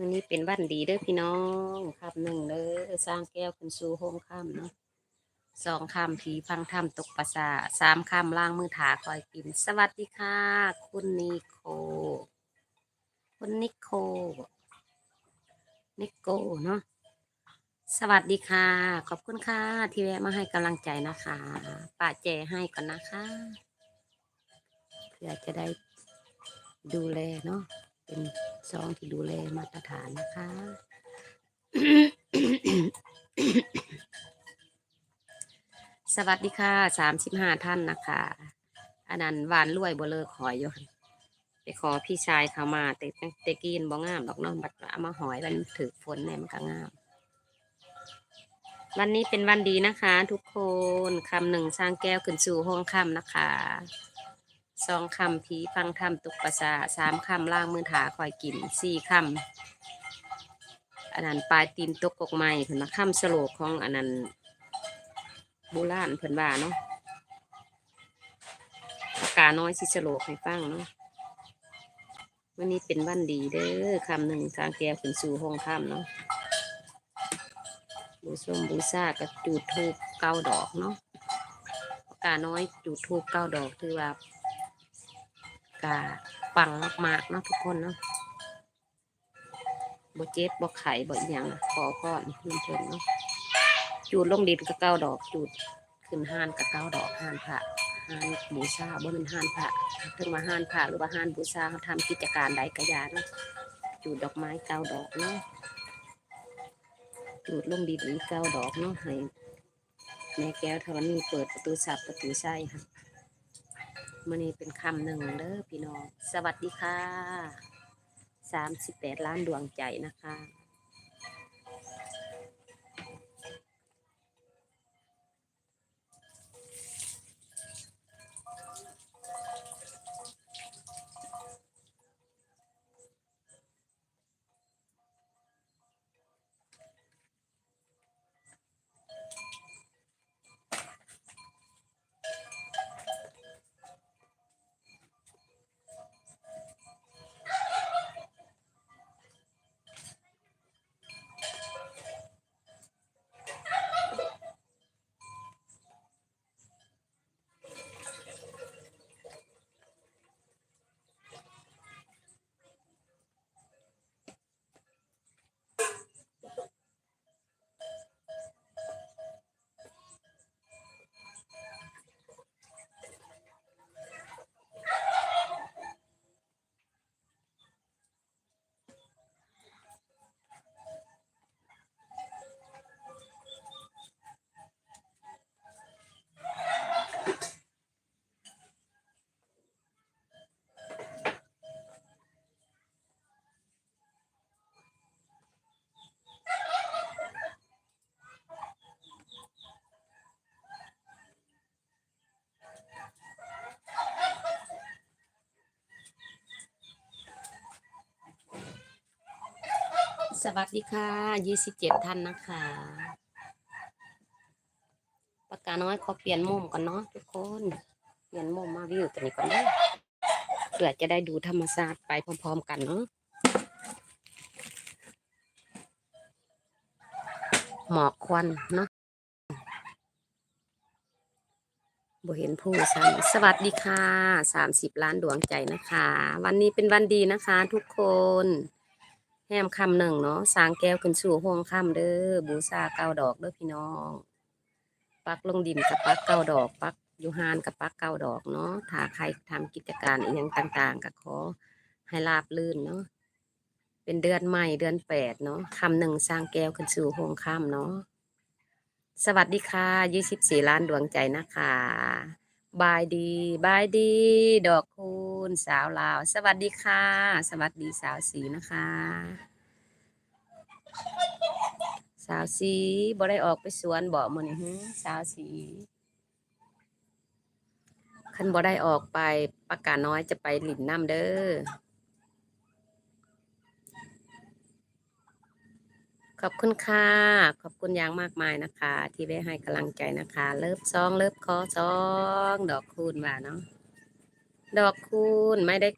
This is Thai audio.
มันนี้เป็นวันดีเด้อพี่น้องคำหนึ่งเด้อสร้างแก้วขึ้นสู่โฮมคำเนาะสองคำผีพังธรรมตกประสาสามคำล่างมือถาคอยกิน สวัสดีค่ะ คุณนิโค คุณนิโค นิโกเนาะสวัสดีค่ะ ขอบคุณค่ะ ที่แวะมาให้กำลังใจนะคะป้าแจให้ก่อนนะคะเพื่อจะได้ดูแลเนาะเป็น ซองที่ดูแลมาตรฐานนะคะ สวัสดีค่ะสามสิบห้าท่านนะคะอันนั้นวานรวยบ่เลิกหอยอยู่หั่นไปขอพี่ชายเขามาแต่แต่กินบ่งามดอกน้องบัดเอามาหอยมันถือฝนเนี่ยมันก็งาม วันนี้เป็นวันดีนะคะ ทุกคนคำหนึ่งสร้างแก้วขึ้นสู่ห้องคำนะคะ สองคำผีฟังธรรมตุกประสาสามคำล่างมือถาคอยกินสี่คำอันนั้นปลายตีนตกกกไม้เพิ่นมาคำสโลกของอันนั้นโบราณเพิ่นว่าเนาะกาน้อยสิสโลกให้ฟังเนาะวันนี้เป็นวันดีเด้อคำหนึ่งทางแก้วขึ้นสู่ห้องคำเนาะบูชมบูชากับจูดทูบเก้าดอกเนาะกาน้อยจูดทูบเก้าดอกถือว่า กาปังมากๆเนาะทุกคนเนาะบ่เจ็บบ่ไข่บ่อหยังขอพรขึ้นเพิ่นเนาะจูดลงดินก็เก้าดอกจูดขึ้นห้านก็เก้าดอกห้านพระห้านบูชาบ่เป็นห้านพระถึงว่าห้านพระหรือว่าห้านบูชาเขาทำกิจการใดก็อยาเนาะจูดดอกไม้เก้าดอกเนาะจูดลงดินเก้าดอกเนาะให้แม่แก้วธรณีเปิดประตูสับประตูใส่ค่ะ มื่อนี้เป็นคำหนึ่งเด้อพี่น้อง สวัสดีค่ะสามสิบแปดล้านดวงใจนะคะ สวัสดีค่ะยี่สิบเจ็ดท่านนะคะปากกาน้อยขอเปลี่ยนมุมก่อนเนาะทุกคน เปลี่ยนมุมมาวิวตัวนี้ก่อนเด้อเพื่อจะได้ดูธรรมชาติไปพร้อมๆกันเนาะหมอกควันเนาะบเห็นผู้สันสวัสดีค่ะสามสิบล้านดวงใจนะคะ วันนี้เป็นวันดีนะคะทุกคน แฮมคำหนึ่งเนาะสางแก้วขึ้นสู่ห้องคำเด้อบูชาเก้าดอกเด้อพี่น้อง ปักลงดินกับปักเก้าดอก ปักยูฮานกับปักเก้าดอกเนาะถ้าใครทำกิจการอีกอย่างต่าง ๆก็ขอให้ราบลื่นเนาะเป็นเดือนใหม่เดือนแปดเนาะคำหนึ่งสร้างแก้วขึ้นสู่ห้องคำเนาะสวัสดีค่ะยี่สิบสี่ล้านดวงใจนะคะบายดีบายดี ดอกคู ณสาวลาว สวัสดีค่ะ สวัสดีสาวสีนะคะ สาวสีบ่ได้ออกไปสวนบ่มื้อนี้สาวสีคันบ่ได้ออกไปปากกาน้อยจะไปหลินน้ำเด้อขอบคุณค่ะ ขอบคุณอย่างมากมายนะคะ ที่ได้ให้กำลังใจนะคะ เลิฟซอง เลิฟคอซอง ดอกคูณว่าเนาะ ดอกคูณไม่ได้